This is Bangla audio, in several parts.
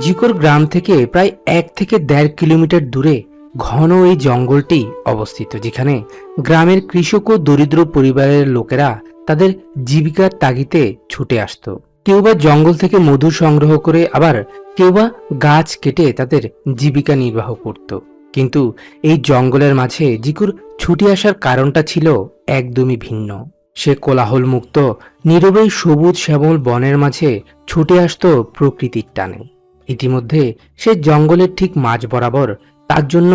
জিকোর গ্রাম থেকে প্রায় এক থেকে দেড় কিলোমিটার দূরে ঘন এই জঙ্গলটি অবস্থিত, যেখানে গ্রামের কৃষক ও দরিদ্র পরিবারের লোকেরা তাদের জীবিকার তাগিতে ছুটে আসতো। কেউ বা জঙ্গল থেকে মধু সংগ্রহ করে আবার কেউ বা গাছ কেটে তাদের জীবিকা নির্বাহ করত। কিন্তু এই জঙ্গলের মাঝে জিকুর ছুটে আসার কারণটা ছিল একদমই ভিন্ন। সে কোলাহল মুক্ত নীরবেই সবুজ শ্যামল বনের মাঝে ছুটে আসতো প্রকৃতির টানে। ইতিমধ্যে সে জঙ্গলের ঠিক মাঝ বরাবর তার জন্য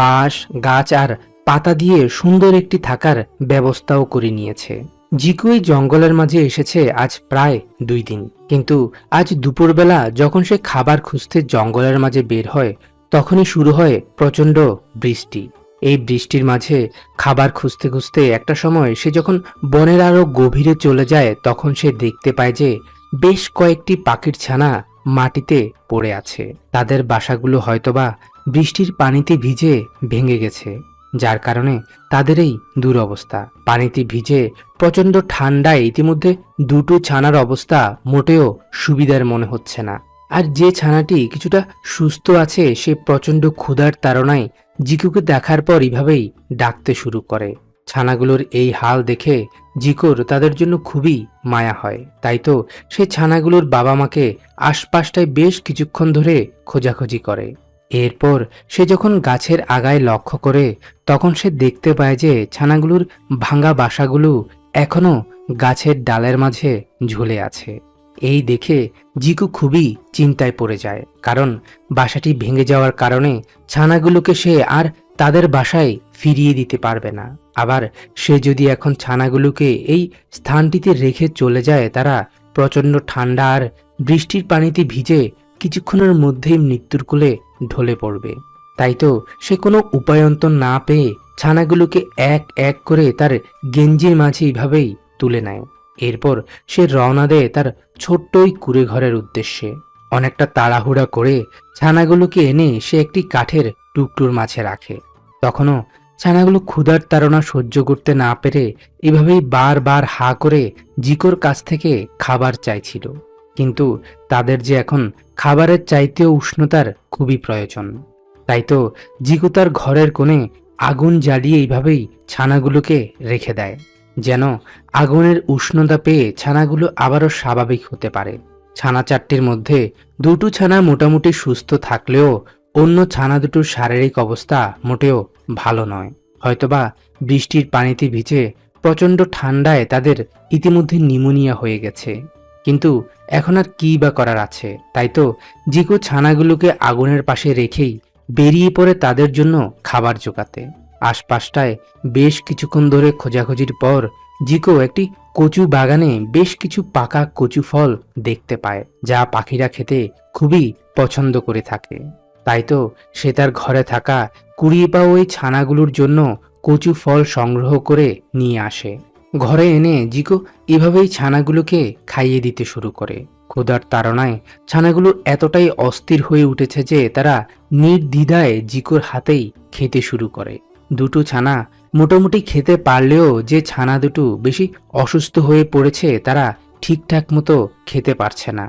বাঁশ, গাছ আর পাতা দিয়ে সুন্দর একটি থাকার ব্যবস্থাও করে নিয়েছে। জিকু এই জঙ্গলের মাঝে এসেছে আজ প্রায় দুই দিন। কিন্তু আজ দুপুরবেলা যখন সে খাবার খুঁজতে জঙ্গলের মাঝে বের হয়, তখনই শুরু হয় প্রচণ্ড বৃষ্টি। এই বৃষ্টির মাঝে খাবার খুঁজতে খুঁজতে একটা সময় সে যখন বনের আরও গভীরে চলে যায়, তখন সে দেখতে পায় যে বেশ কয়েকটি পাখির ছানা মাটিতে পড়ে আছে। তাদের বাসাগুলো হয়তোবা বৃষ্টির পানিতে ভিজে ভেঙে গেছে, যার কারণে তাদের এই দুরবস্থা। পানিতে ভিজে প্রচণ্ড ঠান্ডায় ইতিমধ্যে দুটো ছানার অবস্থা মোটেও সুবিধার মনে হচ্ছে না। আর যে ছানাটি কিছুটা সুস্থ আছে, সে প্রচণ্ড ক্ষুধার তাড়নায় জিকুকে দেখার পর এভাবেই ডাকতে শুরু করে। ছানাগুলোর এই হাল দেখে জিকোর তাদের জন্য খুবই মায়া হয়। তাই তো সে ছানাগুলোর বাবা মাকে আশপাশটায় বেশ কিছুক্ষণ ধরে খোঁজাখুঁজি করে। এরপর সে যখন গাছের আগায় লক্ষ্য করে, তখন সে দেখতে পায় যে ছানাগুলোর ভাঙা বাসাগুলো এখনও গাছের ডালের মাঝে ঝুলে আছে। এই দেখে জিকু খুবই চিন্তায় পড়ে যায়, কারণ বাসাটি ভেঙে যাওয়ার কারণে ছানাগুলোকে সে আর তাদের বাসায় ফিরিয়ে দিতে পারবে না। আবার সে যদি এখন ছানাগুলোকে এই স্থানটিতে রেখে চলে যায়, তারা প্রচণ্ড ঠান্ডা আর বৃষ্টির পানিতে ভিজে কিছুক্ষণের মধ্যেই মৃত্যুর কোলে ঢলে পড়বে। তাই তো সে কোনো উপায়ন্তর না পেয়ে ছানাগুলোকে এক এক করে তার গেঞ্জির মাঝে এইভাবেই তুলে নেয়। এরপর সে রওনা দেয় তার ছোট্টই কুড়ে ঘরের উদ্দেশ্যে। অনেকটা তাড়াহুড়া করে ছানাগুলোকে এনে সে একটি কাঠের টুকটুর মাঝে রাখে। তখনও ছানাগুলো ক্ষুধার তাড়না সহ্য করতে না পেরে এভাবেই বারবার হা করে জিকোর কাছ থেকে খাবার চাইছিল। কিন্তু তাদের যে এখন খাবারের চাইতেও উষ্ণতার খুবই প্রয়োজন। তাই তো জিকু তার ঘরের কোণে আগুন জ্বালিয়ে এইভাবেই ছানাগুলোকে রেখে দেয়। যেন আগুনের উষ্ণতা পেয়ে ছানাগুলো আবারও স্বাভাবিক হতে পারে। ছানা চারটির মধ্যে দুটো ছানা মোটামুটি সুস্থ থাকলেও অন্য ছানা দুটোর শারীরিক অবস্থা মোটেও ভালো নয়। হয়তোবা বৃষ্টির পানিতে ভিজে প্রচণ্ড ঠান্ডায় তাদের ইতিমধ্যে নিমোনিয়া হয়ে গেছে। কিন্তু এখন আর কী বা করার আছে? তাই তো জিকো ছানাগুলোকে আগুনের পাশে রেখেই বেরিয়ে পড়ে তাদের জন্য খাবার জোগাতে। আশপাশটায় বেশ কিছুক্ষণ ধরে খোঁজাখুঁজির পর জিকো একটি কচু বাগানে বেশ কিছু পাকা কচু ফল দেখতে পায়, যা পাখিরা খেতে খুবই পছন্দ করে থাকে। তাই তো সে তার ঘরে থাকা কুড়িয়ে পাওয়া ওই ছানাগুলোর জন্য কচু ফল সংগ্রহ করে নিয়ে আসে। ঘরে এনে জিকো এভাবেই ছানাগুলোকে খাইয়ে দিতে শুরু করে। ক্ষুধার তাড়নায় ছানাগুলো এতটাই অস্থির হয়ে উঠেছে যে তারা নির্দ্বিধায় জিকোর হাতেই খেতে শুরু করে। দুটো ছানা মোটামুটি খেতে পারলেও যে ছানা দুটো বেশি অসুস্থ হয়ে পড়েছে তারা ঠিকঠাক মতো খেতে পারছে না।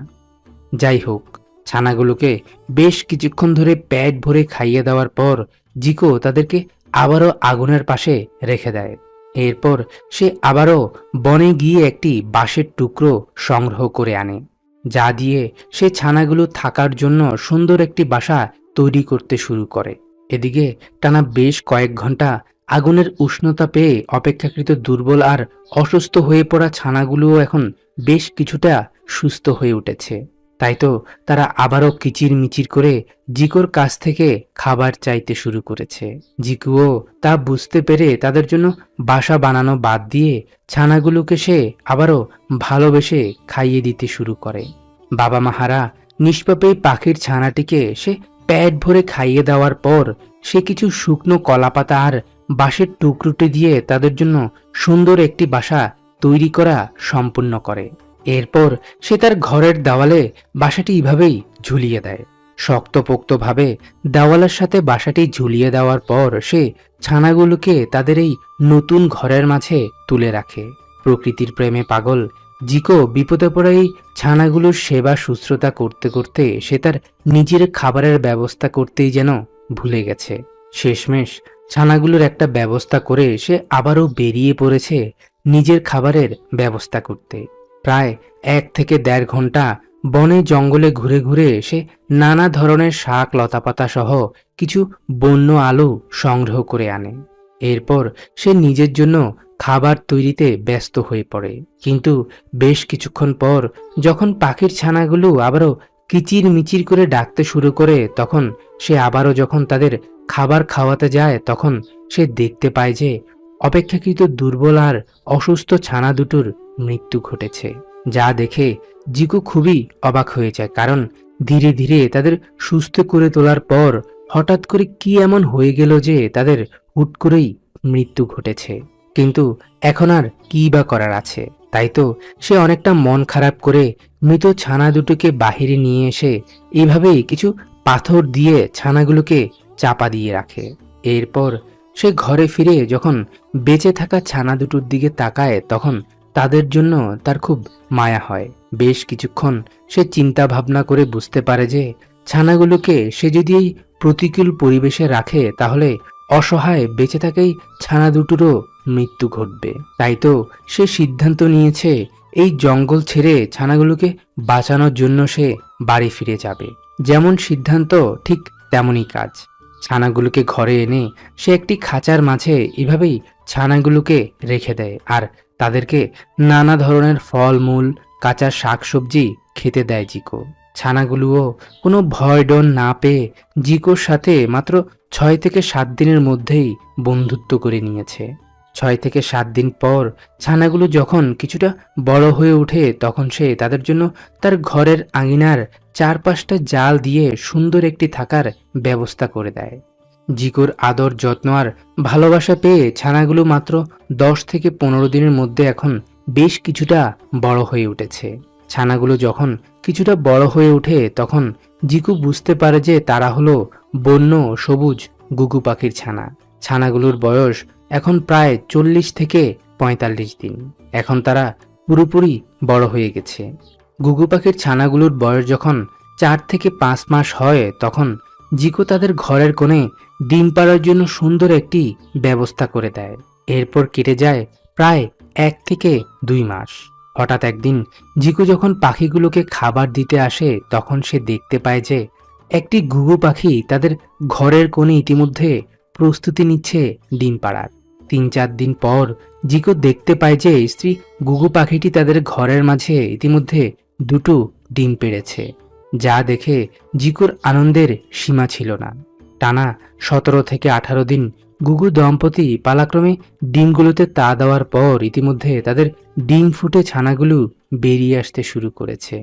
যাই হোক, ছানাগুলোকে বেশ কিছুক্ষণ ধরে পেট ভরে খাইয়ে দেওয়ার পর জিকো তাদেরকে আবারও আগুনের পাশে রেখে দেয়। এরপর সে আবারও বনে গিয়ে একটি বাঁশের টুকরো সংগ্রহ করে আনে, যা দিয়ে সে ছানাগুলো থাকার জন্য সুন্দর একটি বাসা তৈরি করতে শুরু করে। এদিকে টানা বেশ কয়েক ঘণ্টা আগুনের উষ্ণতা পেয়ে অপেক্ষাকৃত দুর্বল আর অসুস্থ হয়ে পড়া ছানাগুলোও এখন বেশ কিছুটা সুস্থ হয়ে উঠেছে। তাই তো তারা আবারও কিচির মিচির করে জিকোর কাছ থেকে খাবার চাইতে শুরু করেছে। জিকুও তা বুঝতে পেরে তাদের জন্য বাসা বানানো বাদ দিয়ে ছানাগুলোকে সে আবারও ভালোবেসে খাইয়ে দিতে শুরু করে। বাবা মাহারা নিষ্পাপে পাখির ছানাটিকে সে পেট ভরে খাইয়ে দেওয়ার পর সে কিছু শুকনো কলাপাতা আর বাঁশের টুকরোটি দিয়ে তাদের জন্য সুন্দর একটি বাসা তৈরি করা সম্পূর্ণ করে। এরপর সে তার ঘরের দেওয়ালে বাসাটি এভাবেই ঝুলিয়ে দেয়। শক্তপোক্তভাবে দেওয়ালের সাথে বাসাটি ঝুলিয়ে দেওয়ার পর সে ছানাগুলোকে তাদের এই নতুন ঘরের মাঝে তুলে রাখে। প্রকৃতির প্রেমে পাগল জিকো বিপদে পড়া এই ছানাগুলোর সেবা শুশ্রূষা করতে করতে সে তার নিজের খাবারের ব্যবস্থা করতেই যেন ভুলে গেছে। শেষমেশ ছানাগুলোর একটা ব্যবস্থা করে সে আবারও বেরিয়ে পড়েছে নিজের খাবারের ব্যবস্থা করতে। প্রায় এক থেকে দেড় ঘণ্টা বনে জঙ্গলে ঘুরে ঘুরে সে নানা ধরনের শাক, লতাপাতা সহ কিছু বন্য আলু সংগ্রহ করে আনে। এরপর সে নিজের জন্য খাবার তৈরিতে ব্যস্ত হয়ে পড়ে। কিন্তু বেশ কিছুক্ষণ পর যখন পাখির ছানাগুলো আবারও কিচির মিচির করে ডাকতে শুরু করে, তখন সে আবারও যখন তাদের খাবার খাওয়াতে যায়, তখন সে দেখতে পায় যে অপেক্ষাকৃত দুর্বল আর অসুস্থ ছানা দুটোর মৃত্যু ঘটেছে, যা দেখে জিকু খুবই অবাক হয়ে যায়। কারণ ধীরে ধীরে তাদের সুস্থ করে তোলার পর হঠাৎ করে কি এমন হয়ে গেল যে তাদের হুট করেই মৃত্যু ঘটেছে। কিন্তু এখন আর কি বা করার আছে? তাই তো সে অনেকটা মন খারাপ করে মৃত ছানা দুটোকে বাহিরে নিয়ে এসে এইভাবেই কিছু পাথর দিয়ে ছানাগুলোকে চাপা দিয়ে রাখে। এরপর সে ঘরে ফিরে যখন বেঁচে থাকা ছানা দুটোর দিকে তাকায়, তখন তাদের জন্য তার খুব মায়া হয়। বেশ কিছুক্ষণ সে চিন্তা ভাবনা করে বুঝতে পারে যে ছানাগুলোকে সে যদি এই প্রতিকূল পরিবেশে রাখে, তাহলে অসহায় বেঁচে থাকাই ছানা দুটোরও মৃত্যু ঘটবে। তাই তো সে সিদ্ধান্ত নিয়েছে, এই জঙ্গল ছেড়ে ছানাগুলোকে বাঁচানোর জন্য সে বাড়ি ফিরে যাবে। যেমন সিদ্ধান্ত, ঠিক তেমনই কাজ। ছানাগুলোকে ঘরে এনে সে একটি খাঁচার মাঝে এভাবেই ছানাগুলোকে রেখে দেয় আর তাদেরকে নানা ধরনের ফলমূল, কাঁচা শাকসবজি খেতে দেয় জিকো। ছানাগুলোও কোনো ভয় ডন না পেয়ে জিকোর সাথে মাত্র ছয় থেকে সাত দিনের মধ্যেই বন্ধুত্ব করে নিয়েছে। ছয় থেকে সাত দিন পর ছানাগুলো যখন কিছুটা বড় হয়ে ওঠে, তখন সে তাদের জন্য তার ঘরের আঙিনার চারপাশটা জাল দিয়ে সুন্দর একটি থাকার ব্যবস্থা করে দেয়। জিকোর আদর, যত্ন আর ভালোবাসা পেয়ে ছানাগুলো মাত্র দশ থেকে পনেরো দিনের মধ্যে এখন বেশ কিছুটা বড় হয়ে উঠেছে। ছানাগুলো যখন কিছুটা বড় হয়ে ওঠে, তখন জিকু বুঝতে পারে যে তারা হলো বন্য, সবুজ, গুগু পাখির ছানা। ছানাগুলোর বয়স এখন প্রায় চল্লিশ থেকে পঁয়তাল্লিশ দিন। এখন তারা পুরোপুরি বড় হয়ে গেছে। গুগু পাখির ছানাগুলোর বয়স যখন চার থেকে পাঁচ মাস হয়, তখন জিকো তাদের ঘরের কোণে ডিম পাড়ার জন্য সুন্দর একটি ব্যবস্থা করে দেয়। এরপর কেটে যায় প্রায় এক থেকে দুই মাস। হঠাৎ একদিন জিকু যখন পাখিগুলোকে খাবার দিতে আসে, তখন সে দেখতে পায় যে একটি ঘুঘু পাখি তাদের ঘরের কোণে ইতিমধ্যে প্রস্তুতি নিচ্ছে ডিম পাড়ার। তিন চার দিন পর জিকো দেখতে পায় যে স্ত্রী গুগু পাখিটি তাদের ঘরের মাঝে ইতিমধ্যে দুটো ডিম পেড়েছে। যা দেখে জিকুর আনন্দের সীমা ছিল না। টানা সতেরো থেকে আঠারো দিন গুগু দম্পতি পালাক্রমে ডিমগুলোতে তা দেওয়ার পর ইতিমধ্যে তাদের ডিম ফুটে ছানাগুলো বেরিয়ে আসতে শুরু করেছে।